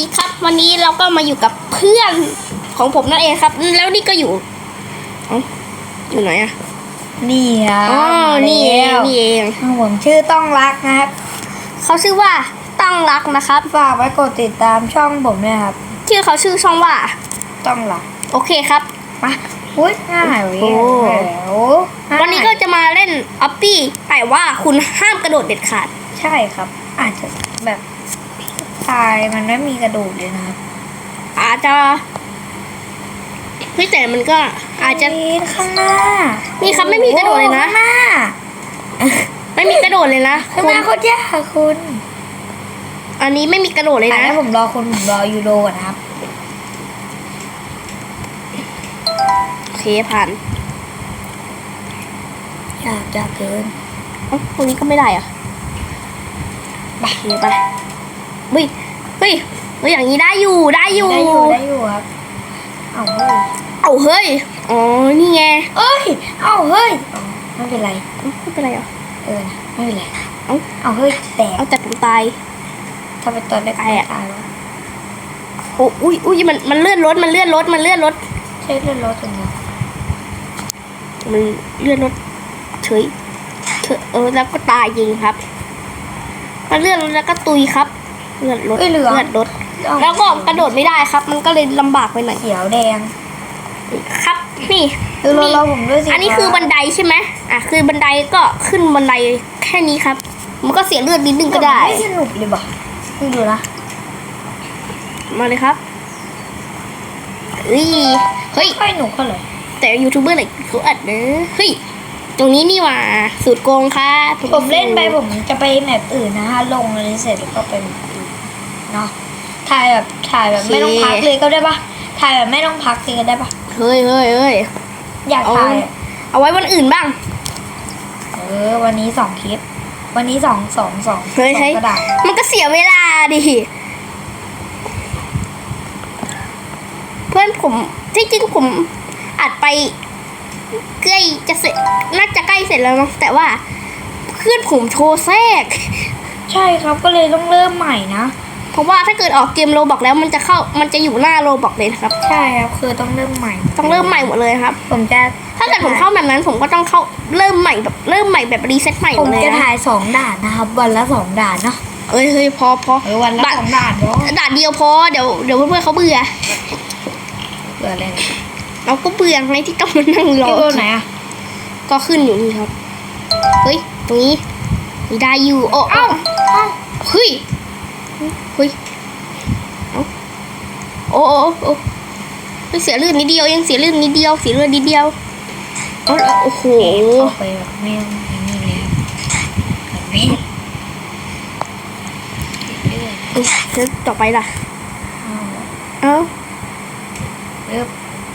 ดีครับ วันนี้เราก็มาอยู่กับเพื่อนของผมนั่นเองครับ แล้วนี่ก็อยู่เอ้าอยู่ไหนอะนี่ครับอ๋อมานี่เองแล้วนี่เองผมชื่อต้องรักนะครับเขาชื่อว่าตั้งรักนะครับฝากไว้กดติดตามช่องผมด้วยครับชื่อเขาชื่อช่องว่า ต้องรัก โอเคครับมาอุ้ยง่ายเว้ยโอ้แล้ววันนี้ก็จะมาเล่นออปปี้แต่ว่าคุณห้ามกระโดดเด็ดขาด ใช่ครับ อาจจะแบบ ตายมันไม่มีกระดูกเลยนะครับ อาจจะเฮ้ยแต่มันก็อาจจะนี่ข้างหน้านี่ครับไม่มีกระโดดเลยนะ ข้างหน้าไม่มีกระโดดเลยนะข้างคุหณน้าโคตรยากค่ะคุณ อันนี้ไม่มีกระโดดเลยแต่นะถ้าผมรอคุณผมรอยูโรก่อนนะครับโอเคผ่านยากยากเกินเอ้าตรงนี้ก็ไม่ได้เหรอะไปโอเคไป เฮ้ยเฮ้ยเฮ้ยอย่างนี้ได้อยู่ได้อยู่ ได้อยู่ได้อยู่ครับเอาเฮ้ยเอาเฮ้ย อ๋อ นี่ไง เอ้ยเอาเฮ้ยเอาไม่เป็นไรเอ้าไม่เป็นไรเหรอ เออนะไม่เป็นไร เอ้าเอาเฮ้ยแตกเอาแต่ผมตายถ้าเป็นตอนแรกตายอะตายวะโอ้อุ้ยอุ้ยมันมันเลื่อนรถมันเลื่อนรถมันเลื่อนรถใช่เลื่อนรถจนเดียวมันเลื่อนรถเฉยเถอะเออแล้วก็ตายจริงครับ มันเลื่อนรถแล้วก็ตุยครับ เลื่อนรถเอ้ยเหลืองเลื่อนรถเอาแล้วก็กระโดดไม่ได้ครับ มันก็เลยลำบากไปหน่อยเขียวแดงครับ นี่ดูรถเราผมด้วยสิอันนี้คือบันไดใช่ไหมอะคือบันไดก็ขึ้นบันไดแค่นี้ครับ มันก็เสียเลือดนิดนึงก็ได้ ไม่สนุกเลยบ่ะนี่ดูนะมาเลยครับเฮ้ยเฮ้ย ค่อยหนุกเท่าไหร่แต่ยูทูบเบอร์ไหนเขาอัดเนอะเฮ้ย ตรงนี้นี่หว่า สูตรโกงค่ะผมเล่นไปผมจะไปแมปอื่นนะฮะลงอะไรเสร็จแล้วก็ไปแมปอื่น เนาะถ่ายแบบถ่ายแบบไม่ต้องพักเลยก็ได้ปะถ่ายแบบไม่ต้องพักเลยก็ได้ปะเฮ้ยเฮ้ยเฮ้ยอยากเอาถ่ายอะเอาไว้วันอื่นบ้าง เออ วันนี้สองคลิป วันนี้สองสองสองเฮ้ยสอเฮ้งยกระดาษมันก็เสียเวลาดิ เพื่อนผมที่จริงผมอัดไปใกล้จะเสร็จน่าจะใกล้เสร็จแล้วมั้งแต่ว่าเพื่อนผมโทรแทรก ใช่ครับก็เลยต้องเริ่มใหม่นะเพ ราะว่าถ้าเกิดออกเกมโรบอกแล้วมันจะเข้ามันจะอยู่หน้าโรบอกเลยนะครับ ใช่ครับคือต้องเริ่มใหม่ ต้องเริ่มใหม่หมดเลยครับ ผมจะถ้าเกิดผมเข้าแบบนั้นผมก็ต้องเข้าเริ่มใหม่แบบเริ่มใหม่แบบรีเซ็ตใหม่หผมมดเลยจะนะถ่ายสองด่านนะครับ วันละสองด่านเนาะเอ้ยเฮ้ยพอพอเออวันละด่านสองด่านเนาะด่านเดียวพอเดี๋ยวเดี๋ยวเพื่อนๆเขาเบื่อเบื่ออะไรนะเราก็เบื่อไงที่ต้องมานั่งรอที่ตัวไหนอะก็ขึ้นอยู่นี่ครับ เฮ้ย ตรงนี้มีได้อยู่ โอ้เอ้าเอ้าเฮ้ย เฮ้ยเอาโอ้โอ้โอ้เฮ้ยเสียเลือดนิดเดียวยังเสียเลือดนิดเดียวเสียเลือดนิดเดียวเอาเอโอ้โหเข้าไปแบบไม่ต้องนี่เลยแบบนี้เอ้ยแล้วต่อไปล่ะ เอาเอ้าปึ๊บ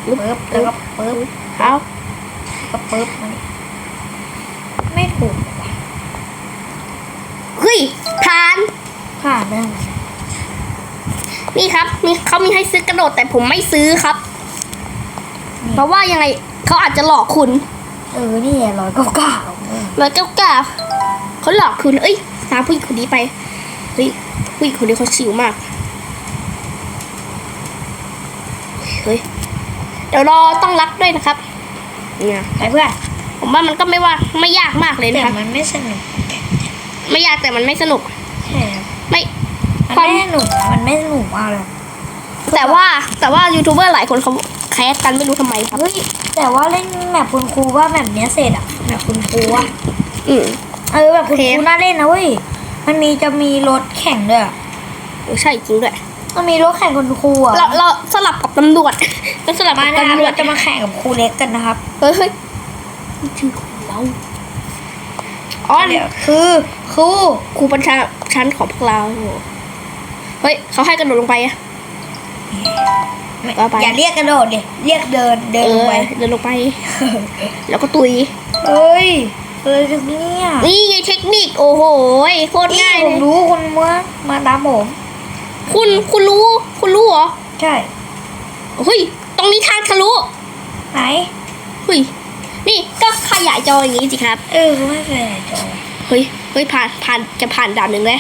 ปึ๊บแล้วก็ปึ๊บเอาก็ปึ๊บมันไม่ถูกเฮ้ยผ่าน ผ่านไปทางไหนนี่ครับมีเขามีให้ซื้อกระโดดแต่ผมไม่ซื้อครับ เพราะว่ายังไงเขาอาจจะหลอกคุณ เออ นี่ร้อยเก้าเก้าเออร้อยเก้าเก้าเขาหลอกคุณ เอ้ยตามผู้หญิงคนนี้ไป เฮ้ย ผู้หญิงคนนี้เขาชิวมาก เฮ้ย เดี๋ยวรอต้องรักด้วยนะครับเนี่ยไปเพื่อน ผมว่ามันก็ไม่ว่าไม่ยากมากเลยแต่นะครับมันไม่สนุก ไม่ยากแต่มันไม่สนุก ใช่ครับ ไม่มันความไม่สนุกนะมันไม่สนุกมากเลยแต่ว่าแต่ว่ายูทูบเบอร์หลายคนเขาแคสกันไม่รู้ทำไมครับ เฮ้ยแต่ว่าเล่นแมปคุณครูว่าแมปเนี้ยเสร็จอะแมปคุณครูอะอืม เออแบบคุณโอเคครูน่าเล่นนะเว้ยมันมีจะมีรถแข่งด้วยอะเออใช่จริงด้วยมันมีรถแข่งคุณครูอะเราเราสลับกับตำรวจเราสลับมากับนะครับตำรวจเราจะมาแข่งกับครูเล็กกันนะครับ เฮ้ยเฮ้ยนี่ชื่อของเรา อ๋อเดี๋ยวคือครูครูประชาชั้นของพวกเราเฮ้ยเขาให้กระโดดลงไปอะไม่ว่าไปอย่าเรียกกระโดดดิเรียกเดินเดินเอลงอไปเดินลงไป แล้วก็ตุยเฮ้ยเฮ้ยจุดเนี่ยนี่ไงเทคนิคโอ้โหโคตรนี่ง่ายผเลมยรู้คนเมื่อมาตามผม คุณคุณรู้คุณรู้เหรอ ใช่เฮ้ยตรงนี้ทางทะลุไหนเฮ้ย นี่ก็ขยายจออย่างนี้สิครับ เออเขาไม่เคยจอ เฮ้ย เฮ้ยผ่านผ่านจะผ่านด่านหนึ่งเลย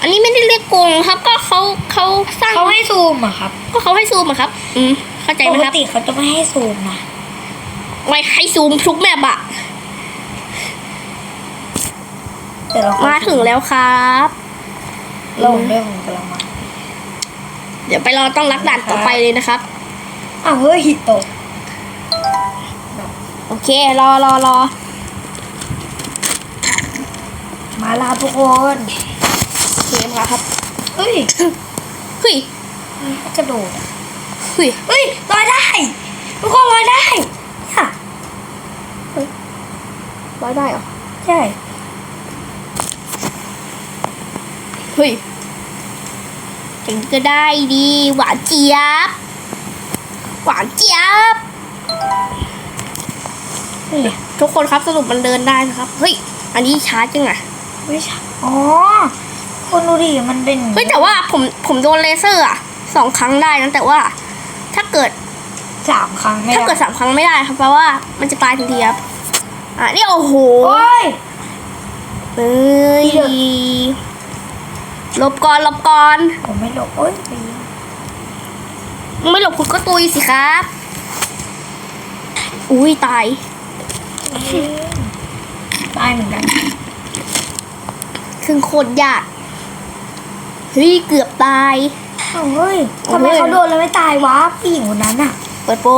อันนี้ไม่ได้เรียกโกงครับ ก็เขาเขาสร้างเขาให้ซูมอะครับ ก็เขาให้ซูมอะครับ อืมเข้าใจปไหมกครับติเขาจะไม่ให้ซูมนะไว้ให้ซูมทุกแมปอะแต่เรามาถึงแล้วครับลงด้วยผมกำลังมาเดี๋ยวไปรอต้องรักด่านต่อไปเลยนะครับอ้าวเฮ้ยหิตตก โอเค รอรอรอมาลาทุกคนโอเคมาครับเฮ้ยเฮ้ยกระโดดเฮ้ยเฮ้ยลอยได้ทุกคนลอยได้เนี่ยร้อยได้เหรอใช่เฮ้ยถึงก็ได้ดี หวานเจี๊ยบ หวานเจี๊ยบ ทุกคนครับสรุปมันเดินได้นะครับ เฮ้ย อันนี้ช้าจังอะไม่ใช่อ๋อคนดูดิมันเป็นเฮ้ยแต่ว่าผมผมโดนเลเซอร์อะสองครั้งได้นะแต่ว่า ถ้าเกิดสามครั้งไม่ถ้าเกิดได้สามครั้งไม่ได้ครับเพราะว่ามันจะตายทันทีครับอะนี่โอ้โหโอ้ยเอ้ยเดี๋ยวหลบก่อนหลบก่อนผมไม่หลบโอ้ยไปมึงไม่หลบคุณก็ตุยสิครับ อุ้ยตาย ตายเหมือนกันซึ่งโคตรยากเฮ้ยเกือบตายอ้าวเฮ้ยทำไมเฮ้ยเขาโดนแล้วไม่ตายวะผู้หญิงคนนั้นอะเปิดโปร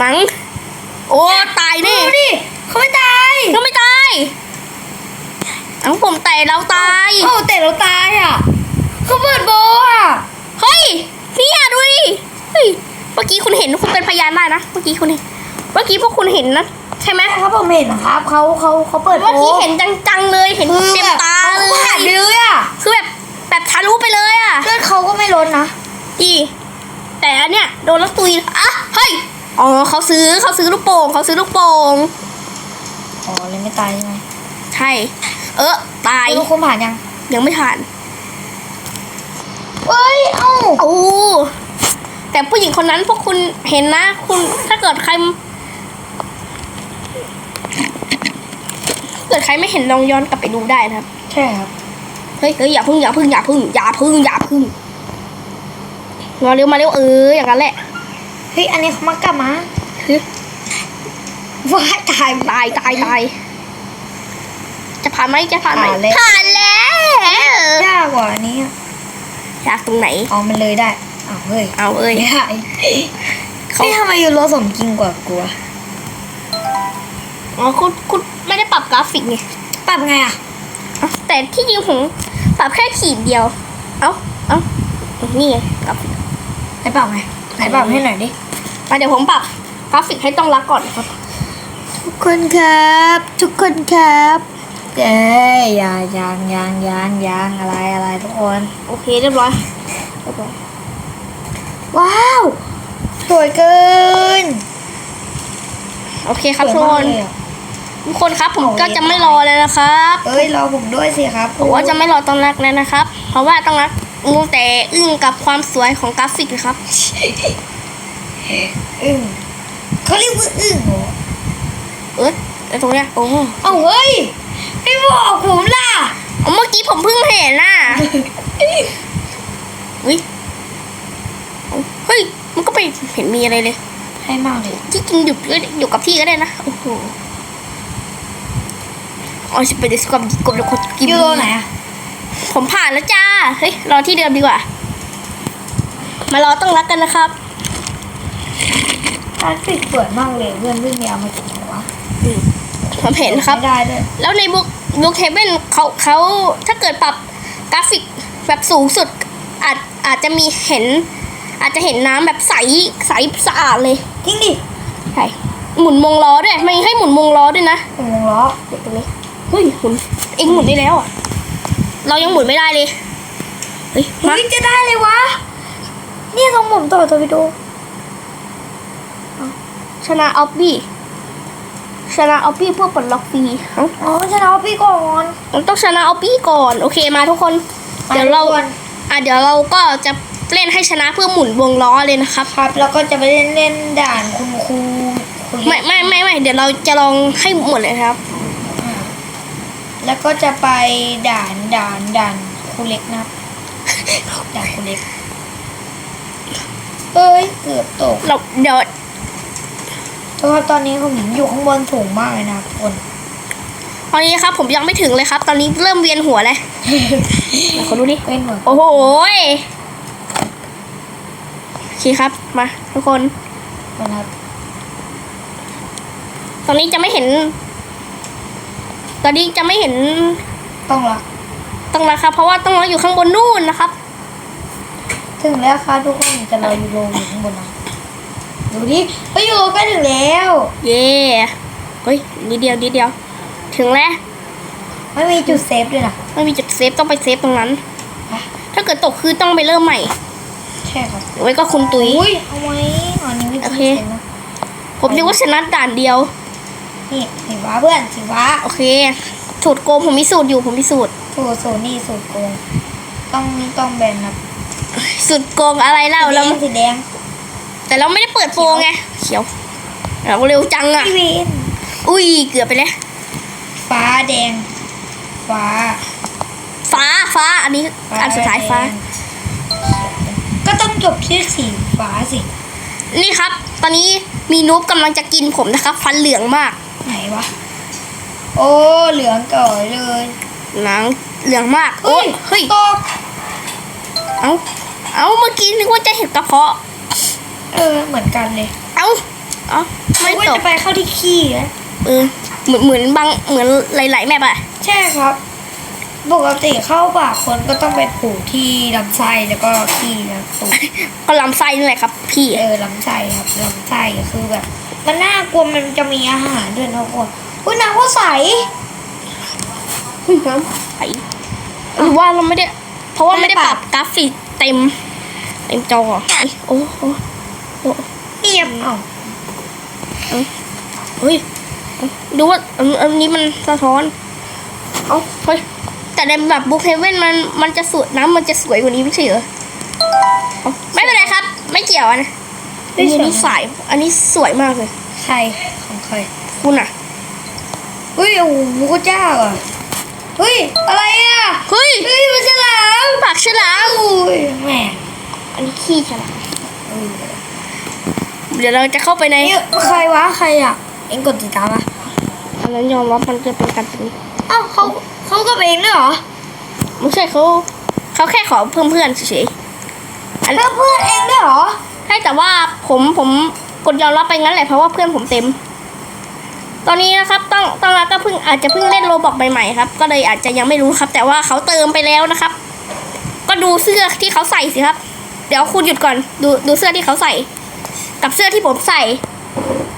มังโอ้ตายดูนี่ดิเขาไม่ตายก็ไม่ตายเอ้าผมแต่เราตายโอ้แต่เราตายอะเขาเปิดโบอะเฮ้ยเนี่ยดูดิเฮ้ยเมื่อกี้คุณเห็นคุณเป็นพยานได้นะเมื่อกี้คุณเห็นเมื่อกี้พวกคุณเห็นนะ ใช่ไหมครับผมเห็นนะครับเขาเขาเขาเปิดโบเมื่อกี้เห็นจังๆเลยเห็นคือเต็มแบบตาเลเขาผ่านไปยเลยอะคือแบบแบบทะลุไปเลยอะเลือดเขาก็ไม่ลดนะดีแต่อันเนี้ยโดนแล้วตุยอะเฮ้ยอ๋อเขาซื้อเขาซื้อลูกโป่งเขาซื้อลูกโป่งอ๋อเลยไม่ตายใช่ไหมใช่ เออตายทุกคนผ่านยัง ยังไม่ผ่านเอ้ยเอ้าโอ้แต่ผู้หญิงคนนั้นพวกคุณเห็นนะ คุณถ้าเกิดใคร เกิดใครไม่เห็นลองย้อนกลับไปดูได้นะครับ ใช่ครับ เฮ้ยเฮ้ยอย่าพึ่งอย่าพึ่งอย่าพึ่งอย่าพึ่งอย่าพึ่งมาเร็วมาเร็วเอออย่างนั้นแหละ เฮ้ยอันนี้เขามากลับมาเฮ้ยว้ายตายตายตายตายจะผ่านไหมจะผ่านไหมผ่านแล้ว ผ่านแล้วยากกว่าอันนี้อะอยากตรงไหน อ๋อมันเลยได้อ้าวเฮ้ยเอาเอ้ย ไม่ได้เขา เฮ้ยทำไมยูโรสมจริงกว่ากลัว อ๋อคุณคุณไม่ได้ปรับกราฟิกไงปรับไงอะเอ้าแต่ที่จริงผมปรับแค่ขีดเดียว เอ้าเอ้านี่ไงกราฟิกไหนปรับไงไหนปรับให้หน่อยดิมาเดี๋ยวผมปรับกราฟิกให้ต้องรักก่อนครับทุกคนครับ ทุกคนครับเอ้ยยายางยางยางยางอะไรอะไรทุกคน โอเคเรียบร้อยเรียบร้อยว้าวสวยเกิน โอเคครับสทุวยกคมากนเลยอะ ทุกคนครับผมเอาก็จะไม่รอเลยนะครับเอ้ยรอผมด้วยสิครับผมว่าจะไม่รอต้องรักแล้วนะครับ เพราะว่าต้องรักงูแต่อึ้งกับความสวยของกราฟิกนะครับอึ้งเขาเรียกว่าอึ้งเหรอเอ้ยไอ้ตรงเนี้ยโอ้เอาเฮ้ยไม่บอกผมล่ะเอาเมื่อกี้ผมเพิ่งเห็นน่ะเฮ้ยเอาเฮ้ยมันก็ไปเห็นมีอะไรเลยให้มากเลยที่จริงหยุดก็อยู่กับที่ก็ได้นะโอ้โห อ๋อจะไปดิสกับกบเดี๋ยวคนกินยูโรไหนอะผมผ่านแล้วจ้า เฮ้ย รอที่เดิมดีกว่า มารอต้องรักกันนะครับกราฟิกสวยมากเลยเพื่อนวิ่งยาวมาจากไหนวะผมเห็นครับไม่ได้ด้วย แล้วในบุ๊กบุ๊กเฮเบนเขาเขาถ้าเกิดปรับกราฟิกแบบสูงสุด อาจอาจจะมีเห็น อาจจะเห็นน้ำแบบใสใสสะอาดเลยจริงดิใช่หมุนวงล้อด้วยไม่ให้หมุนวงล้อด้วยนะผมวงล้อเดี๋ยวตรงนี้เฮ้ยหมุนเองหมุนได้แล้วอะ เรายังหมุนไม่ได้เลยเฮ้ยมาเฮ้ยจะได้เลยวะเนี่ยทรงผมต่อตัวไปดูชนะออฟบี้ชนะออฟบี้เพื่อปลดล็อกฟรีเอ้าอ๋อชนะพี่ก่อน มันต้องชนะออฟบี้ก่อน โอเคมาทุกคน เดี๋ยวเราทุกคนอะเดี๋ยวเราก็จะเล่นให้ชนะเพื่อหมุนวงล้อเลยนะครับครับ แล้วก็จะไปเล่นเล่นด่านคุณครูคุณไม่ไม่ไม่ไม่เดี๋ยวเราจะลองให้หมดเลยครับ แล้วก็จะไปด่านด่านด่านครูเล็กนะครับด่านครูเล็กเอ้ยเกือบตกเราเดี๋ยวเพราะว่าตอนนี้ผมอยู่ข้างบนสูงมากเลยนะครับทุกคนตอนนี้ครับ ผมยังไม่ถึงเลยครับ ตอนนี้เริ่มเวียนหัวเลยไหนขอดูดิเป็นเหมือนโอ้โหยโอเคครับมาทุกคนกันครับตอนนี้จะไม่เห็น ตอนนี้จะไม่เห็นต้องละต้องนะครับ เพราะว่าต้องเราอยู่ข้างบนนู่นนะครับ ถึงแล้วครับทุกคนจะเราอยู่โลอยู่ข้างบนนะดูดิไปอยู่ใกล้ถึงแล้ว เย่เฮ้ยนิดเดียวนิดเดียว ถึงแล้วไม่มีจุดเซฟด้วยนะไม่มีจุดเซฟต้องไปเซฟตรงนั้นไปถ้าเกิดตกคือต้องไปเริ่มใหม่ใช่ครับหรือไว้ก็คุณตุ๋ยอุ้ยเอาไว้อันนี้ไม่โอจุดเคเซฟนะผมนึกว่าชนะด่านเดียว นี่สีฟ้าเพื่อนสีฟ้าโอเค สูตรโกงผมมีสูตรอยู่ผมมีสูตรโถโซนี่สูตรโกงต้องต้องแบนนะสูตรโกงอะไรเล่าสีแดแล้วงสีแดง แต่เราไม่ได้เปิดโปรไงเขียวเราเร็วจังอะพี่วินอุ้ยเกือบไปแล้วฟ้าแดง ฟ้า ฟ้าฟ้าอันนี้อันสุดท้ายฟ้าแดงก็ต้องจบที่สีฟ้าสิ นี่ครับ ตอนนี้มีนูบกำลังจะกินผมนะครับ ฟันเหลืองมาก ไหนวะ โอ้เหลืองก่อยเลยหนังเหลืองมากโอ้ยเฮ้ยตกเอ้าเอ้าเมื่อกี้นึกว่าจะเห็นกระเพาะ เออเหมือนกันเลยเอ้าเอ้าไม่นึกว่าตกจะไปเข้าที่ขี้นะเออเหมือนเหมือนบางเหมือนหลายๆแมปอะใช่ครับปกติเข้าปากคนก็ต้องไปผูกที่ลำไส้แล้วก็ขี้นะตูดก็ลำไส้นี่แหละครับ พี่เออลำไส้ครับลำไส้คือแบบ มันน่ากลัวมันจะมีอาหารด้วยนะทุกคนอุ้ยน้ำก็ใสเฮ้ยน้ำไหลหรือว่าเราไม่ได้ เพราะว่าไม่ได้ปรับกราฟิกเต็ม เต็มจอเฮ้ยโอ้โหโอ้เงียบเอ้าเฮ้ยดูว่าอันอันนี้มันสะท้อน เอ้าเฮ้ยแต่ในแบบบุ๊กเฮเว่นมันมันจะสวยน้ำมันจะสวยกว่านี้ไม่ใช่เหรอเอ้าไม่เป็นไรครับ ไม่เกี่ยวอะ นะอันนี้สาย อันนี้สวยมากเลย ใครของใครคุณอะอุ้ยโอ้โหหมูกระจ้าอะเฮ้ยอะไรอะเฮ้ยเฮ้ยมันฉลามปากฉลามอุ้ยแหมอันนี้ขี้ฉลามเออเดี๋ยวเราจะเข้าไปในเอ้ยใครวะใครอะเอ็งกดติดตามอะอันนั้นยอมรับมันจะเป็นการเป็นเอ้าเขาเขากับเองด้วยเหรอไม่ใช่เขาเขาแค่ขอเพิ่มเพื่อนเฉยๆอันเพื่อนเพื่อนเองด้วยเหรอใช่แต่ว่าผมผมกดยอมรับไปงั้นแหละเพราะว่าเพื่อนผมเต็ม ตอนนี้นะครับต้องต้องรับก็เพิ่งอาจจะเพิ่งเล่นโรบอกใหม่ๆครับ ก็เลยอาจจะยังไม่รู้ครับ แต่ว่าเขาเติมไปแล้วนะครับ ก็ดูเสื้อที่เขาใส่สิครับ เดี๋ยวคุณหยุดก่อนดูดูเสื้อที่เขาใส่ กับเสื้อที่ผมใส่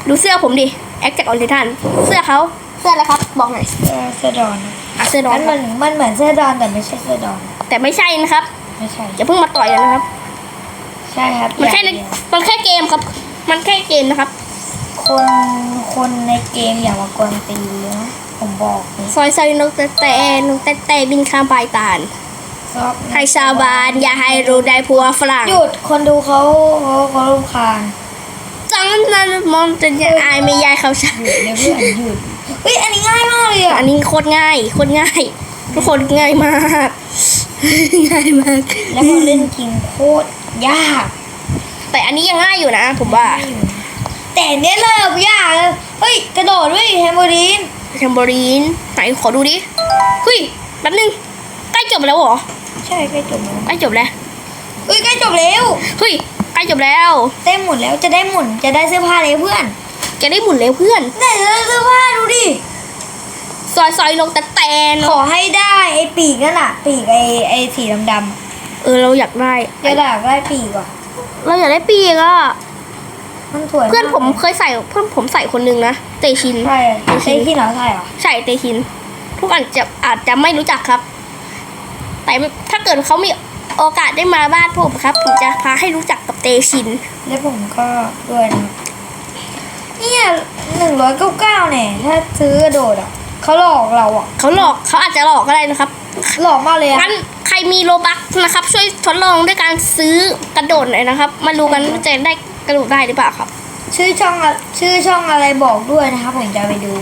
ดูเสื้อผมดิแอคจากออนทิทันเสื้อเขาเสื้ออะไรครับ บอกหน่อยเสื้อเสื้อดอนอะเสื้อดอมันนเหมือนมันเหมือนเสื้อดอนแต่ไม่ใช่เสื้อดอนแต่ไม่ใช่นะครับไม่ใช่อย่าเพิ่งมาต่อยกันนะครับ ใช่ครับมันแค่ในอย่างเดียวมันแค่เกมครับ มันแค่เกมนะครับ คนคนในเกมอย่ามากวนตีนะผมบอกนี่ซอยซอยนกแต่แต่นกแต่แต่บินข้ามปลายตาลชอบนะให้ชาวบ้านอย่าให้รู้ได้พัวฝรั่งหยุดคนดูเขาเขาเขารำคาญจังนั้นมองจนจะอายไม่ยายเขาใช่หยุดเดี๋ยวเพื่อนหยุดเฮ้ยอันนี้ง่ายมากเลยอะอันนี้โคตรง่ายโคตรง่าย ทุกคนง่ายมาก ง่ายมาก แล้วพอเล่นจริงโคตร ยาก แต่อันนี้ยังง่ายอยู่นะ ผมว่า แต่เนี้ยเลยแบบยากเลยเฮ้ย กระโดดด้วยแฮมเบอรีนแทมโบรีนไหนขอดูดิเฮ้ยแป๊บนึงใกล้จบแล้วเหรอ ใช่ใกล้จบแล้วใกล้จบแล้วเฮ้ยใกล้จบแล้วเฮ้ยใกล้จบแล้วเต้นหมุนแล้วจะได้หมุนจะได้เสื้อผ้าเลยเพื่อน จะได้หมุนเร็วเพื่อนได้เสื้อผ้าดูดิซอยซอยนกแต่แต่นขอให้ได้ไอ้ปีกนั่นน่ะปีกไอ้ไอ้สีดำ เออเราอยากได้ๆจะได้ได้ปีกอะเราอยากได้ปีกอะมันสวยากเพื่อนผมเคยใส่เพื่อนผมใส่คนนึงนะเตชิน ใช่ใช่ที่เราใช่เหรอใช่เตชิน ทุกคนจะอาจจะไม่รู้จักครับ แต่ถ้าเกิดเขามีโอกาสได้มาบ้านผมครับ ผมจะพาให้รู้จักกับเตชิน แล้วผมก็ด้วยนะครับเนี่ยหนึ่งร้อยเก้าเก้าเนี่ยถ้าซื้อกระโดดอะ เขาหลอกเราอะ เขาหลอกเขาอาจจะหลอกก็ได้นะครับหลอกมากเลยอะงั้นใครมีโลบักนะครับ ช่วยทดลองด้วยการซื้อกระโดดหน่อยนะครับ มาดูกันว่าจะได้กระโดดได้หรือเปล่าครับ ชื่อช่องอะชื่อช่องอะไรบอกด้วยนะครับผมจะไปดู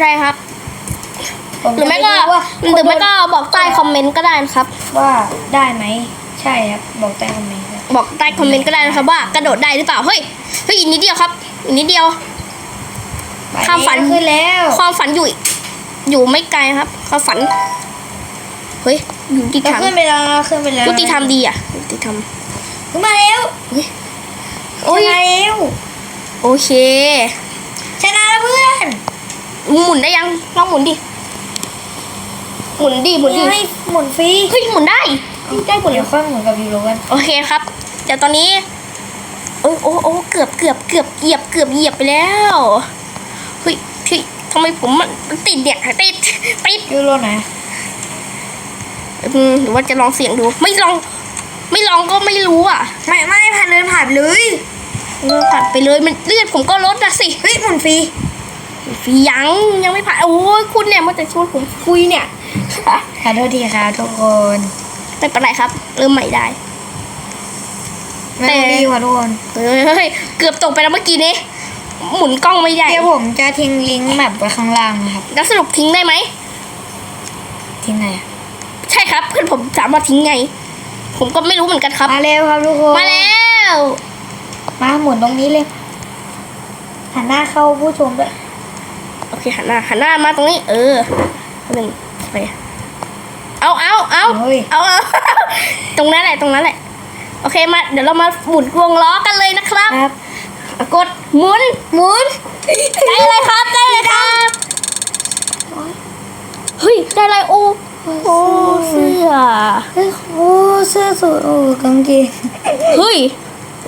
ได้ครับ ผมหรือไม่ก็จะด้ว่าหรือไม่ก็บอกใต้คอมเมนต์ก็ได้นะครับ ว่าได้ไหมใช่ครับบอกใต้คอมเมนต์ครับบอกใต้คอมเมนต์ก็ได้นะครับว่ากระโดดได้หรือเปล่า เฮ้ย เฮ้ยอีกนิดเดียวครับอีกนิดเดียว ความฝันไปขึ้นแล้ว ความฝันอยู่ อยู่ไม่ไกลครับ ความฝัน เฮ้ยอยู่ที่เราทางขึ้นไปแล้วขึ้นไปแล้วยุติธรรมดีอะยุติธรรมขึ้นมาแล้วโอ้ยชนะแล้วโอเค ชนะแล้วเพื่อนหมุนได้ยังลองหมุนดิหมุนดิหมุนดิให้หมุนฟรีเฮ้ยหมุนได้ได้หมุนเดี๋ยวค่อยหมุนกับยูโรกันโอเคครับเดี๋ยวตอนนี้โอ้โอ้โอ้เกือบเกือบเกือบเหยียบเกือบเหยียบไปแล้วเฮ้ยเฮ้ย ทำไมผมมันติดเนี่ยติดติดยูโรไหนอืมหรือว่าจะลองเสียงดู ไม่ลอง ไม่ลองก็ไม่รู้อะ ไม่ไม่ผ่านเลยผ่านเลยเออผ่านไปเลยมันเลือดผมก็ลดนะสิเฮ้ยหมุนฟรียังยังไม่ผ่านโอ้ยคุณเนี่ยมันจะชวนผมคุยเนี่ยขอโทษทีครับทุกคนไม่เป็นไรครับ เริ่มใหม่ได้ไม่ต้องรีบค่ะทุกคนเฮ้ยเกือบตกไปแล้วเมื่อกี้นี้ หมุนกล้องไม่ได้เดี๋ยวผมจะทิ้งลิงก์แบบไว้ข้างล่างนะครับ แล้วสรุปทิ้งได้ไหมทิ้งไหนอะใช่ครับเพื่อนผมสามารถทิ้งไง ผมก็ไม่รู้เหมือนกันครับ มาเร็วครับทุกคนมาแล้วมาหมุนตรงนี้เลยหันหน้าเข้าผู้ชมด้วยโอเคหันหน้าหันหน้ามาตรงนี้ เออหนึ่งไปเอาเอาเอาเฮ้ยเอาเอาตรงนั้นแหละตรงนั้นแหละโอเคมาเดี๋ยวเรามาหมุนวงล้อกันเลยนะครับครับอะ กดหมุนหมุนได้เลยครับได้เลยครับเฮ้ยได้อะไรโอ้โอ้เสื้อเฮ้ยโอ้เสื้อสูทโอ้กางเกงเฮ้ย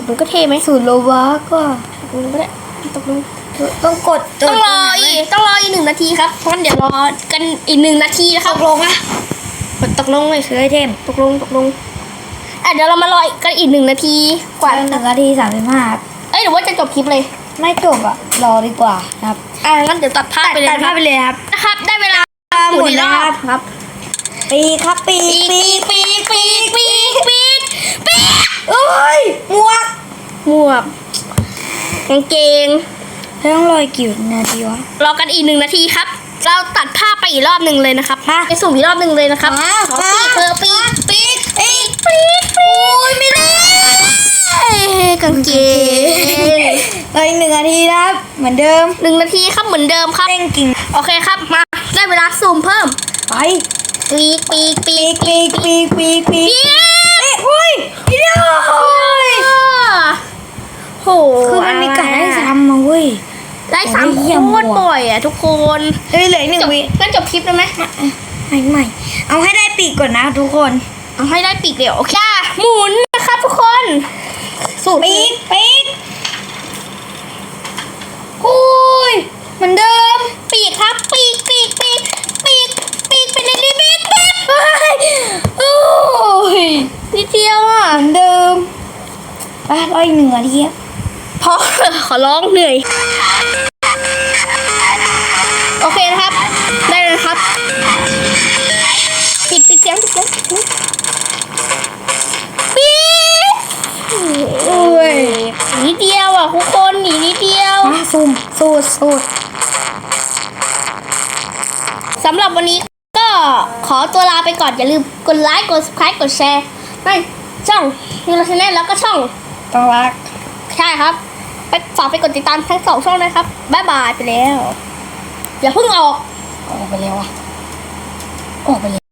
มันก็เท่ไหมสูทโลวาก็ตกลงก็ได้ตกลงต้องกดต้องรออีกต้องรออีกหนึ่งนาทีครับเพราะงั้นเดี๋ยวรอกันอีกหนึ่งนาทีนะคตรับกลงอะกดตกลงเลยซื้อไอเทมตกลงตกลงอะเดี๋ยวเรามารอกันอีกหนึ่งนาทีกกว่าว่าหนึ่งนาทีสามสิบห้า เอ้ยหรือว่าจะจบคลิปเลย ไม่จบอะรอดีกว่าครับอะงั้นเดี๋ยวตัดภาพไปเลยตัดนะคภารัพบไปเลยครับนะครับ ได้เวลาหมุนแล้วครับครับ ปีกครับปีปีกกปีกปีกปีกปีกปีกเอ้ยหมวกหมวกกางเกงแล้วต้องรออีกกี่นาทีวะรอกันอีกหนึ่งนาทีครับ เราตัดภาพไปอีกรอบหนึ่งเลยนะครับมาไปสุ่มอีกรอบหนึ่งเลยนะครับมาขอปีกมาเธอปีกปีกปีกปีกปีกไม่ได้กางเกงรออีกหนึ่งนาทีนะครับ เหมือนเดิมหนึ่งนาทีครับเหมือนเดิมครับเร่งกิ่งโอเคครับมาได้เวลาสุ่มเพิ่มไปปีกปีกปีกปีกปีกปีกปีกปีกปีกเอ้ยโอ้ยอีเดียวโอ้ย โห คือมันมีการได้ซ้ำมาเว้ย ได้สาม โอ้ ยเยี่ยมโคตรว่ะบ่อยอะทุกคนเฮ้ยเหลืออีกหนึ่จงบวิงั้นจบคลิปได้ไหมใหม่ใหม่เอาให้ได้ปีกก่อนนะทุกคน เอาให้ได้ปีกเดียวโอเคหมุนนะครับทุกคนสูตรปีกปีกโอ้ยเหมือนเดิม ปีกครับ ปีกปีกปีกปีกปีกเป็นลิมิตปีกเฮ้ยโอ้ยนิดเดียวอะเหมือนเดิมไปรออีกหนึ่งนาทีอะพอขอร้องเหนื่อย กดแชร์ในช่องยูโรชแนลแล้วก็ช่องต้องรัก ใช่ครับ ไปฝากไปกดติดตามทั้งสองช่องนะครับบ๊ายบายไปแล้ว อย่าเพิ่งออก ออกไปแล้วอะออกไปแล้ว